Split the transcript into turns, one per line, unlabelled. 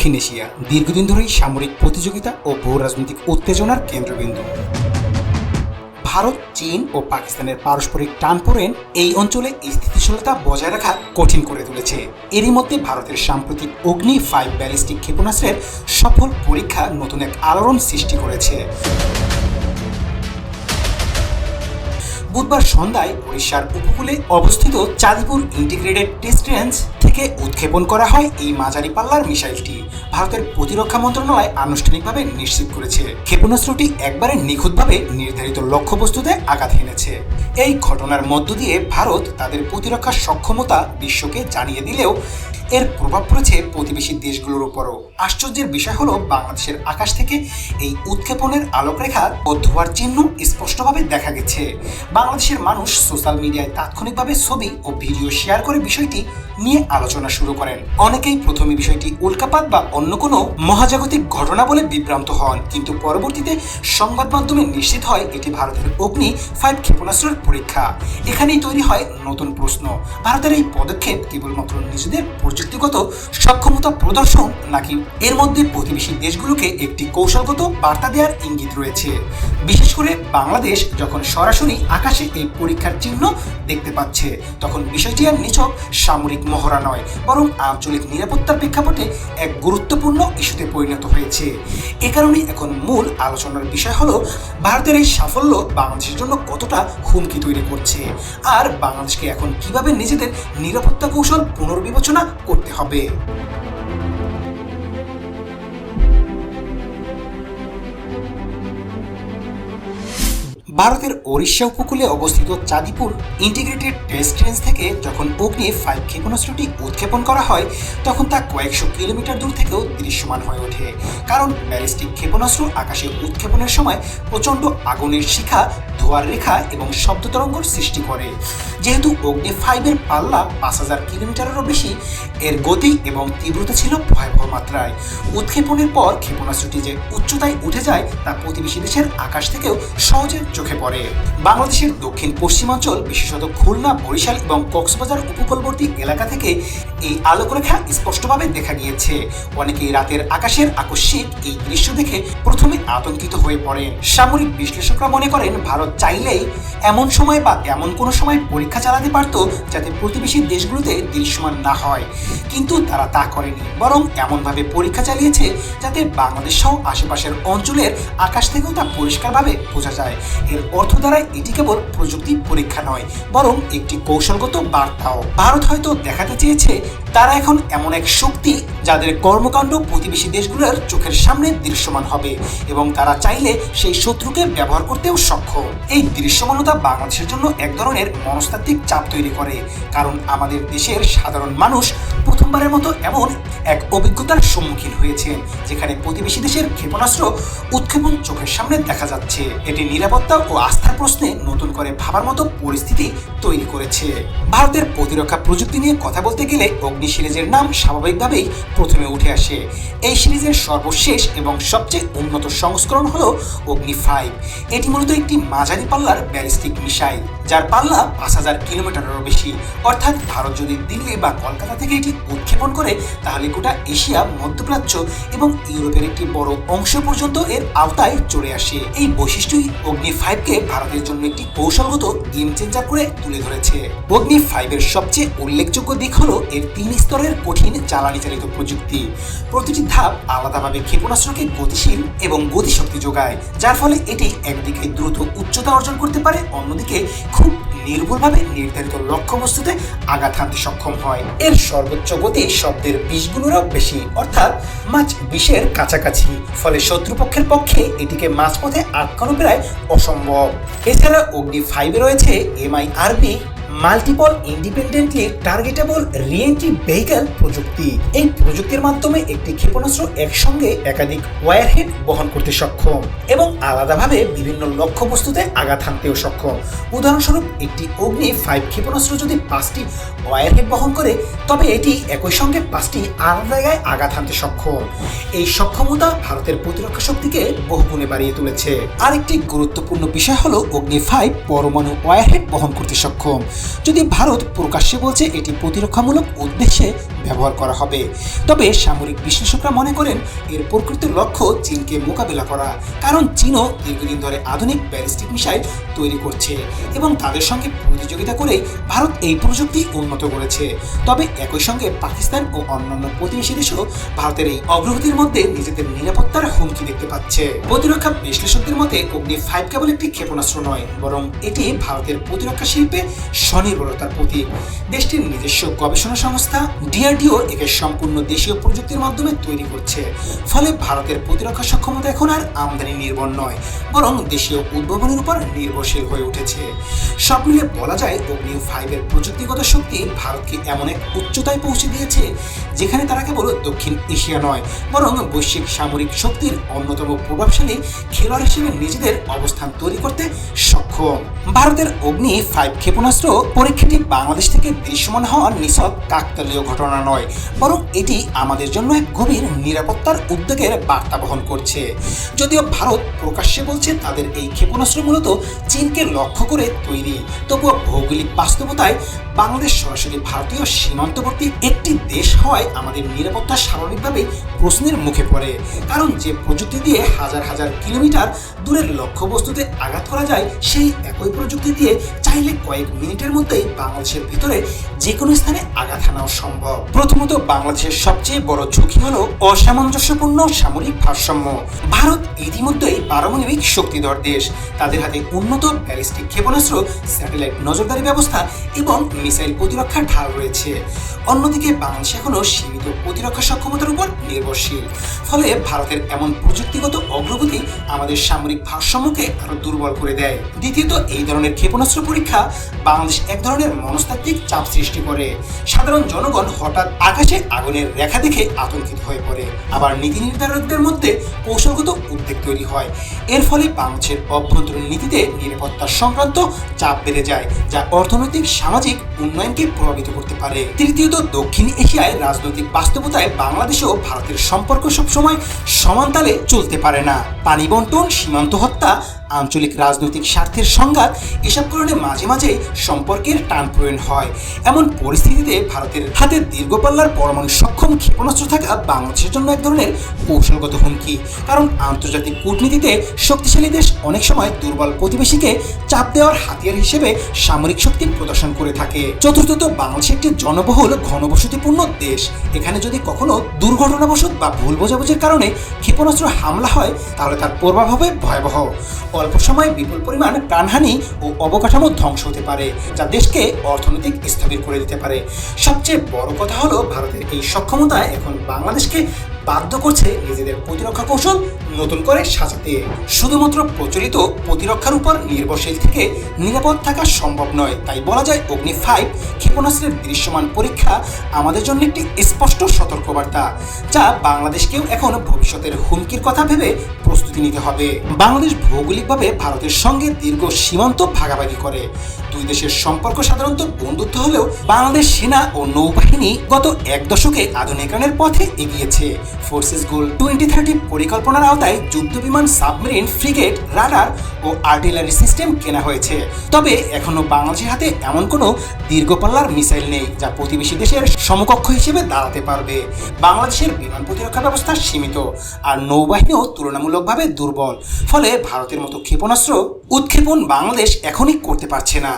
দক্ষিণ এশিয়া দীর্ঘদিন ধরেই সামরিক প্রতিযোগিতা ও ভূ রাজনৈতিক উত্তেজনার কেন্দ্রবিন্দু। ভারত, চীন ও পাকিস্তানের পারস্পরিক টানপোড়েন এই অঞ্চলে স্থিতিশীলতা বজায় রাখা কঠিন করে তুলেছে। এরই মধ্যে ভারতের সাম্প্রতিক অগ্নি ফাইভ ব্যালিস্টিক ক্ষেপণাস্ত্রের সফল পরীক্ষা নতুন এক আলোড়ন সৃষ্টি করেছে। বুধবার সন্ধ্যায় উড়িষ্যার উপকূলে অবস্থিত চাঁদপুর ইন্টিগ্রেটেড টেস্ট রেঞ্জ থেকে উৎক্ষেপণ করা হয় এই মাঝারি পাল্লার মিসাইলটি। ভারতের প্রতিরক্ষা মন্ত্রণালয় আনুষ্ঠানিকভাবে নিশ্চিত করেছে। ক্ষেপণাস্ত্রটি একবারে নিখুঁতভাবে নির্ধারিত লক্ষ্যবস্তুতে আঘাত হেনেছে। এই ঘটনার মধ্য দিয়ে ভারত তাদের প্রতিরক্ষা সক্ষমতা বিশ্বকে জানিয়ে দিলেও এর প্রভাব পড়েছে প্রতিবেশী দেশগুলোর উপরও। আশ্চর্যের বিষয় হলো, বাংলাদেশের আকাশ থেকে এই উৎক্ষেপণের আলোকরেখা ধোয়ার চিহ্ন স্পষ্টভাবে দেখা গেছে। বাংলাদেশের মানুষ সোশ্যাল মিডিয়ায় তাৎক্ষণিকভাবে ছবি ও ভিডিও শেয়ার করে বিষয়টি নিয়ে আলোচনা শুরু করেন। অনেকেই প্রথমে বিষয়টি উল্কাপাত বা অন্য কোনো মহাজাগতিক ঘটনা বলে বিভ্রান্ত হন। কিন্তু পরবর্তীতে সংবাদ মাধ্যমে নিশ্চিত হয় এটি ভারতের অগ্নি ফাইভ ক্ষেপণাস্ত্রের পরীক্ষা। এখানেই তৈরি হয় নতুন প্রশ্ন। ভারতের এই পদক্ষেপ কেবলমাত্র নিজেদের প্রযুক্তিগত সক্ষমতা প্রদর্শন নাকি এর মধ্যে প্রতিবেশী দেশগুলোকে একটি কৌশলগত বার্তা দেওয়ার ইঙ্গিত রয়েছে? বিশেষ করে বাংলাদেশ যখন সরাসরি আকাশে এই পরীক্ষার চিহ্ন দেখতে পাচ্ছে, তখন বিষয়টি আর নিছক সামরিক মহড়া নয়, বরং আঞ্চলিক নিরাপত্তার প্রেক্ষাপটে এক গুরুত্বপূর্ণ ইস্যুতে পরিণত হয়েছে। এ কারণে এখন মূল আলোচনার বিষয় হলো, ভারতের এই সাফল্য বাংলাদেশের জন্য কতটা হুমকি তৈরি করছে? আর বাংলাদেশকে এখন কীভাবে নিজেদের নিরাপত্তা কৌশল পুনর্বিবেচনা করতে হবে? ভারতের ওড়িশা উপকূলে অবস্থিত চাঁদিপুর ইন্টিগ্রেটেড টেস্ট রেঞ্জ থেকে যখন অগ্নি ফাইভ ক্ষেপণাস্ত্রটি উৎক্ষেপণ করা হয়, তখন তা কয়েকশো কিলোমিটার দূর থেকেও দৃশ্যমান হয়ে ওঠে। কারণ ব্যালিস্টিক ক্ষেপণাস্ত্র আকাশে উৎক্ষেপণের সময় প্রচণ্ড আগুনের শিখা, ধোয়ার রেখা এবং শব্দ তরঙ্গর সৃষ্টি করে। যেহেতু অগ্নি ফাইভের পাল্লা পাঁচ হাজার কিলোমিটারেরও বেশি, এর গতি এবং তীব্রতা ছিল ভয়াবহ মাত্রায়। উৎক্ষেপণের পর ক্ষেপণাস্ত্রটি যে উচ্চতায় উঠে যায়, তা প্রতিবেশী দেশের আকাশ থেকেও সহজে চোখে পড়ে। বাংলাদেশের দক্ষিণ পশ্চিমাঞ্চল, বিশেষত খুলনা, বরিশাল এবং কক্সবাজার উপকূলবর্তী এলাকা থেকে এই আলোকরেখা স্পষ্টভাবে দেখা গিয়েছে। অনেকেই রাতের আকাশের আকস্মিক এই দৃশ্য দেখে প্রথমে আতঙ্কিত হয়ে পড়েন। সামরিক বিশ্লেষকরা মনে করেন, ভারত চাইলেই এমন সময় বা এমন কোনো সময় পরীক্ষা চালাতে পারত যাতে প্রতিবেশী দেশগুলোতে দৃশ্যমান না হয়। কিন্তু তারা তা করেনি। বরং এমনভাবে পরীক্ষা চালিয়েছে যাতে বাংলাদেশ সহ আশেপাশের অঞ্চলের আকাশ থেকেও তা পরিষ্কারভাবে বোঝা যায়। এর অর্থ দ্বারাই এটি কেবল প্রযুক্তি পরীক্ষা নয়, বরং একটি কৌশলগত বার্তাও। ভারত হয়তো দেখাতে চেয়েছে তারা এখন এমন এক শক্তি যাদের কর্মকাণ্ড প্রতিবেশী দেশগুলোর চোখের সামনে দৃশ্যমান হবে এবং তারা চাইলে সেই শত্রুকে ব্যবহার করতেও সক্ষম। এই দৃশ্যমানতা বাংলাদেশের জন্য এক ধরনের মনস্তাত্ত্বিক চাপ তৈরি করে, কারণ আমাদের দেশের সাধারণ মানুষ প্রথমবারের মতো এমন এক অভিজ্ঞতার সম্মুখীন হয়েছেন, যেখানে প্রতিবেশী দেশের ক্ষেপণাস্ত্র উৎক্ষেপণ চোখের সামনে দেখা যাচ্ছে। এটি নিরাপত্তা ও আস্থার প্রশ্নে নতুন করে ভাবার মতো পরিস্থিতি তৈরি করেছে। ভারতের প্রতিরক্ষা প্রযুক্তি নিয়ে কথা বলতে গেলে অগ্নি সিরিজের নাম স্বাভাবিকভাবেই প্রথমে উঠে আসে। এই সিরিজের সর্বশেষ এবং সবচেয়ে উন্নত সংস্করণ হল অগ্নি ফাইভ। এটি মূলত একটি মাঝারি পাল্লার ব্যালিস্টিক মিসাইল। যার পাল্লা পাঁচ হাজার কিলোমিটারেরও বেশি। অর্থাৎ ভারত যদি দিল্লি বা কলকাতা থেকে এটি উৎক্ষেপণ করে, তাহলে গোটা এশিয়া, মধ্যপ্রাচ্য এবং ইউরোপের একটি বড় অংশ পর্যন্ত এর আওতায় চলে আসে। এই বৈশিষ্ট্যই অগ্নি ফাইভকে ভারতের জন্য একটি কৌশলগত গেম চেঞ্জার করে তুলে ধরেছে। অগ্নি ফাইভের সবচেয়ে উল্লেখযোগ্য দিক হলো এর তিন স্তরের কঠিন জ্বালানি চালিত প্রযুক্তি। প্রতিটি ধাপ আলাদাভাবে ক্ষেপণাস্ত্রকে গতিশীল এবং গতিশক্তি যোগায়, যার ফলে এটি একদিকে দ্রুত উচ্চতা অর্জন করতে পারে, অন্যদিকে খুব নির্ভুলভাবে নির্ধারিত লক্ষ্যবস্তুতে আঘাত হানতে সক্ষম হয়। এর সর্বোচ্চ গতি শব্দের বিশ গুণেরও বেশি, অর্থাৎ মাছ বিষের কাছাকাছি, ফলে শত্রুপক্ষের পক্ষে এটিকে মাঝপথে আটকানো প্রায় অসম্ভব। এছাড়া অগ্নি ফাইভে রয়েছে MI RV multiple independently targetable reentry vehicle প্রযুক্তি। এই প্রযুক্তির মাধ্যমে একটি ক্ষেপণাস্ত্র একসঙ্গে একাধিক ওয়ারহেড বহন করতে সক্ষম এবং আলাদাভাবে বিভিন্ন লক্ষ্যবস্তুতে আঘাত হানতেও সক্ষম। উদাহরণস্বরূপ, একটি অগ্নি ফাইভ ক্ষেপণাস্ত্র যদি পাঁচটি ওয়ারহেড বহন করে, তবে এটি একই সঙ্গে পাঁচটি আলাদা জায়গায় আঘাত হানতে সক্ষম। এই সক্ষমতা ভারতের প্রতিরক্ষা শক্তিকে বহুগুণে বাড়িয়ে তুলেছে। আরেকটি গুরুত্বপূর্ণ বিষয় হলো অগ্নি ফাইভ পরমাণু ওয়ারহেড বহন করতে সক্ষম। যদি ভারত প্রকাশ্যে বলছে এটি প্রতিরক্ষামূলক উদ্দেশ্যে ব্যবহার করা হবে। তবে সামরিক বিশ্লেষকরা মনে করেন, এর প্রকৃত লক্ষ্য চীনকে মোকাবেলা করা। কারণ চীনও দীর্ঘদিন ধরে আধুনিক ব্যালিস্টিক মিসাইল তৈরি করছে এবং তাদের সঙ্গে প্রতিযোগিতা করে ভারত এই প্রযুক্তি উন্নত করেছে। তবে একই সঙ্গে পাকিস্তান ও অন্যান্য প্রতিবেশী দেশও ভারতের এই অগ্রগতির মধ্যে নিজেদের নিরাপত্তার হুমকি দেখতে পাচ্ছে। প্রতিরক্ষা বিশ্লেষকদের মতে, অগ্নি ফাইভ কেবল একটি ক্ষেপণাস্ত্র নয়, বরং এটি ভারতের প্রতিরক্ষা শিল্পে স্বনির্ভরতার প্রতীক। দেশটির নিজস্ব গবেষণা সংস্থা ডিআরডিও একে সম্পূর্ণ দেশীয় প্রযুক্তির মাধ্যমে তৈরি করছে। ফলে ভারতের প্রতিরক্ষা সক্ষমতা এখন আর আমদানি নির্ভর নয়, বরং দেশীয় উদ্ভাবনের উপর নির্ভরশীল হয়ে উঠেছে। সব মিলে বলা যায়, অগ্নি ফাইভের প্রযুক্তিগত শক্তি ভারতকে এমন এক উচ্চতায় পৌঁছে দিয়েছে, যেখানে তারা কেবল দক্ষিণ এশিয়া নয়, বরং বৈশ্বিক সামরিক শক্তির অন্যতম প্রভাবশালী খেলোয়াড় হিসেবে নিজেদের অবস্থান তৈরি করতে সক্ষম। ভারতের অগ্নি ফাইভ ক্ষেপণাস্ত্র পরীক্ষাটি বাংলাদেশ থেকে দৃশ্যমান হওয়া নিছক কাকতালীয় ঘটনা নয়, বরং এটি আমাদের জন্য এক গভীর নিরাপত্তার উদ্যোগের বার্তা বহন করছে। যদিও ভারত প্রকাশ্যে বলছে তাদের এই ক্ষেপণাস্ত্র মূলত চীনকে লক্ষ্য করে তৈরি, তবুও ভৌগোলিক বাস্তবতায় বাংলাদেশ সরাসরি ভারতীয় সীমান্তবর্তী একটি দেশ হওয়ায় আমাদের নিরাপত্তা স্বাভাবিকভাবেই প্রশ্নের মুখে পড়ে। কারণ যে প্রযুক্তি দিয়ে হাজার হাজার কিলোমিটার দূরের লক্ষ্যবস্তুতে আঘাত করা যায়, সেই একই প্রযুক্তি দিয়ে চাইলে কয়েক মিনিটের মধ্যেই বাংলাদেশের ভিতরে যে কোনো স্থানে আঘাত হানাও সম্ভব। প্রথমত বাংলাদেশের সবচেয়ে বড় ঝুঁকি হলো অসামঞ্জস্যপূর্ণ সামরিক ভারসাম্য। ভারত ইতিমধ্যেই পারমাণবিক শক্তিধর দেশ। তাদের হাতে উন্নত ব্যালিস্টিক ক্ষেপণাস্ত্র, স্যাটেলাইট নজরদারি ব্যবস্থা এবং মিসাইল প্রতিরক্ষার ঢাল রয়েছে। অন্যদিকে বাংলাদেশ এখনও সীমিত প্রতিরক্ষা সক্ষমতার উপর নির্ভরশীল। ফলে ভারতের এমন প্রযুক্তিগত অগ্রগতি আমাদের সামরিক ভারসাম্যকে আরও দুর্বল করে দেয়। দ্বিতীয়ত, এই ধরনের ক্ষেপণাস্ত্র পরীক্ষা বাংলাদেশ এক ধরনের মনস্তাত্ত্বিক চাপ সৃষ্টি করে। সাধারণ জনগণ হঠাৎ আকাশে আগুনের রেখা দেখে আতঙ্কিত হয়ে পড়ে। আবার নীতি নির্ধারকদের মধ্যে কৌশলগত উদ্বেগ তৈরি হয়। এর ফলে বাংলাদেশের অভ্যন্তরীণ নীতিতে নিরাপত্তা সংক্রান্ত চাপ বেড়ে যায়, যা অর্থনৈতিক, সামাজিক উন্নয়নকে প্রভাবিত করতে পারে। তৃতীয়ত, দক্ষিণ এশিয়ায় রাজনৈতিক বাস্তবতায় বাংলাদেশ ও ভারতের সম্পর্ক সবসময় সমান তালে চলতে পারে না। পানি বন্টন সীমান্ত হত্যা আঞ্চলিক রাজনৈতিক স্বার্থের সংঘাত এসব কারণে মাঝে মাঝে সম্পর্কের টান প্রয়োজন হয়। এমন পরিস্থিতিতে ভারতের হাতে দীর্ঘপাল্লার পরমাণু সক্ষম ক্ষেপণাস্ত্র থাকা বাংলাদেশের জন্য এক ধরনের কৌশলগত হুমকি। কারণ আন্তর্জাতিক কূটনীতিতে শক্তিশালী দেশ অনেক সময় দুর্বল প্রতিবেশীকে চাপ দেওয়ার হাতিয়ার হিসেবে সামরিক শক্তি প্রদর্শন করে থাকে। চতুর্থত, বাংলাদেশ একটি জনবহুল, ঘনবসতিপূর্ণ দেশ। এখানে যদি কখনো দুর্ঘটনাবশত বা ভুল বোঝাবুঝির কারণে ক্ষেপণাস্ত্র হামলা হয়, তাহলে তার প্রভাব হবে ভয়াবহ। অল্প সময়ে বিপুল পরিমাণ প্রাণহানি ও অবকাঠামো ধ্বংস হতে পারে, যা দেশকে অর্থনৈতিক স্থবির করে দিতে পারে। সবচেয়ে বড় কথা হলো, ভারতের এই সক্ষমতা এখন বাংলাদেশকে বাধ্য করছে নিজেদের প্রতিরক্ষা কৌশল নতুন করে সাজাতে। শুধুমাত্র প্রচলিত প্রতিরক্ষার উপর নির্ভরশীল থেকে নিরাপদ থাকা সম্ভব নয়। তাই বলা যায়, অগ্নি ফাইভ ক্ষেপণাস্ত্রের দৃশ্যমান পরীক্ষা আমাদের জন্য একটি স্পষ্ট সতর্কবার্তা, যা বাংলাদেশকেও এখন ভবিষ্যতের হুমকির কথা ভেবে প্রস্তুতি নিতে হবে। বাংলাদেশ ভৌগোলিকভাবে ভারতের সঙ্গে দীর্ঘ সীমান্ত ভাগাভাগি করে। দুই দেশের সম্পর্ক সাধারণত বন্ধুত্ব হলেও বাংলাদেশ সেনা ও নৌবাহিনী গত এক দশকে আধুনিকরণের পথে এগিয়েছে। ফোর্সেস গোল টোয়েন্টি থার্টি পরিকল্পনার আওতায় যুদ্ধ বিমান সাবমেরিন, ফ্রিগেট, রাডার ও আর্টিলারি সিস্টেম কেনা হয়েছে। তবে এখনও বাংলাদেশের হাতে এমন কোনো দীর্ঘপাল্লার মিসাইল নেই, যা প্রতিবেশী দেশের সমকক্ষ হিসেবে দাঁড়াতে পারবে। বাংলাদেশের বিমান প্রতিরক্ষা ব্যবস্থা সীমিত, আর নৌবাহিনীও তুলনামূলকভাবে দুর্বল। ফলে ভারতের মতো ক্ষেপণাস্ত্র উৎক্ষেপণ বাংলাদেশ এখনই করতে পারছে না।